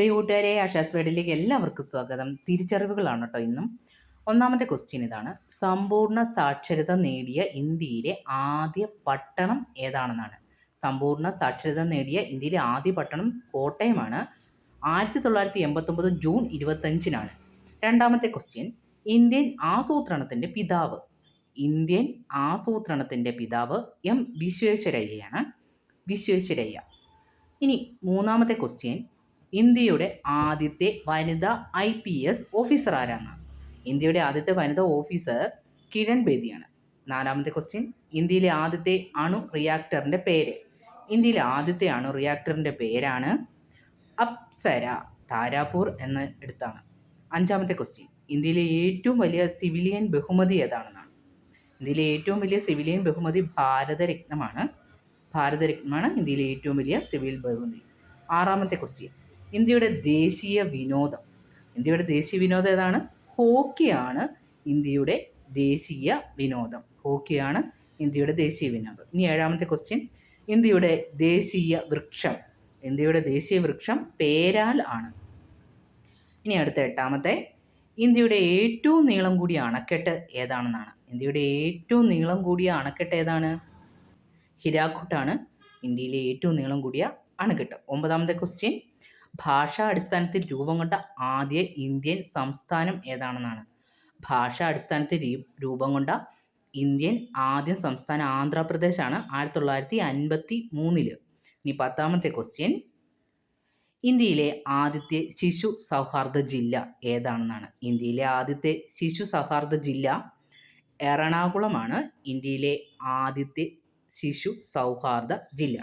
പ്രിയ കൂട്ടുകാരെ ആശാസ് വേഡിലേക്ക് എല്ലാവർക്കും സ്വാഗതം. തിരിച്ചറിവുകളാണ് കേട്ടോ ഇന്നും. ഒന്നാമത്തെ ക്വസ്റ്റ്യൻ ഇതാണ്. സമ്പൂർണ സാക്ഷരത നേടിയ ഇന്ത്യയിലെ ആദ്യ പട്ടണം ഏതാണെന്നാണ്. സമ്പൂർണ സാക്ഷരത നേടിയ ഇന്ത്യയിലെ ആദ്യ പട്ടണം കോട്ടയമാണ്. ആയിരത്തി തൊള്ളായിരത്തി എൺപത്തൊമ്പത് ജൂൺ ഇരുപത്തഞ്ചിനാണ്. രണ്ടാമത്തെ ക്വസ്റ്റ്യൻ ഇന്ത്യൻ ആസൂത്രണത്തിന്റെ പിതാവ്. ഇന്ത്യൻ ആസൂത്രണത്തിന്റെ പിതാവ് എം വിശ്വേശ്വരയ്യയാണ്. വിശ്വേശ്വരയ്യ. ഇനി മൂന്നാമത്തെ ക്വസ്റ്റ്യൻ ഇന്ത്യയുടെ ആദ്യത്തെ വനിതാ ഐ പി എസ് ഓഫീസർ ആരാണ്? ഇന്ത്യയുടെ ആദ്യത്തെ വനിതാ ഓഫീസർ കിരൺ ബേദിയാണ്. നാലാമത്തെ ക്വസ്റ്റ്യൻ ഇന്ത്യയിലെ ആദ്യത്തെ അണു റിയാക്ടറിന്റെ പേര്. ഇന്ത്യയിലെ ആദ്യത്തെ അണു റിയാക്ടറിന്റെ പേരാണ് അപ്സര താരാപൂർ എന്ന് എടുത്താണ്. അഞ്ചാമത്തെ ക്വസ്റ്റ്യൻ ഇന്ത്യയിലെ ഏറ്റവും വലിയ സിവിലിയൻ ബഹുമതി ഏതാണെന്നാണ്? ഇന്ത്യയിലെ ഏറ്റവും വലിയ സിവിലിയൻ ബഹുമതി ഭാരതരത്നമാണ്. ഭാരതരത്നമാണ് ഇന്ത്യയിലെ ഏറ്റവും വലിയ സിവിൽ ബഹുമതി. ആറാമത്തെ ക്വസ്റ്റ്യൻ ഇന്ത്യയുടെ ദേശീയ വിനോദം. ഇന്ത്യയുടെ ദേശീയ വിനോദം ഏതാണ്? ഹോക്കിയാണ് ഇന്ത്യയുടെ ദേശീയ വിനോദം. ഹോക്കിയാണ് ഇന്ത്യയുടെ ദേശീയ വിനോദം. ഇനി ഏഴാമത്തെ ക്വസ്റ്റ്യൻ ഇന്ത്യയുടെ ദേശീയ വൃക്ഷം. ഇന്ത്യയുടെ ദേശീയ വൃക്ഷം പേരാൽ ആണ്. ഇനി അടുത്ത എട്ടാമത്തെ. ഇന്ത്യയുടെ ഏറ്റവും നീളം കൂടിയ അണക്കെട്ട് ഏതാണെന്നാണ്. ഇന്ത്യയുടെ ഏറ്റവും നീളം കൂടിയ അണക്കെട്ട് ഏതാണ്? ഹിരാക്കുട്ടാണ് ഇന്ത്യയിലെ ഏറ്റവും നീളം കൂടിയ അണക്കെട്ട്. ഒമ്പതാമത്തെ ക്വസ്റ്റ്യൻ ഭാഷാ അടിസ്ഥാനത്തിൽ രൂപം കൊണ്ട ആദ്യ ഇന്ത്യൻ സംസ്ഥാനം ഏതാണെന്നാണ്. ഭാഷാ അടിസ്ഥാനത്തിൽ രൂപം കൊണ്ട ഇന്ത്യൻ ആദ്യ സംസ്ഥാനം ആന്ധ്രാപ്രദേശാണ് ആയിരത്തി തൊള്ളായിരത്തി അൻപത്തി മൂന്നിൽ ഇനി പത്താമത്തെ ക്വസ്റ്റ്യൻ ഇന്ത്യയിലെ ആദ്യത്തെ ശിശു സൗഹാർദ്ദ ജില്ല ഏതാണെന്നാണ്. ഇന്ത്യയിലെ ആദ്യത്തെ ശിശു സൗഹാർദ്ദ ജില്ല എറണാകുളമാണ്. ഇന്ത്യയിലെ ആദ്യത്തെ ശിശു സൗഹാർദ്ദ ജില്ല.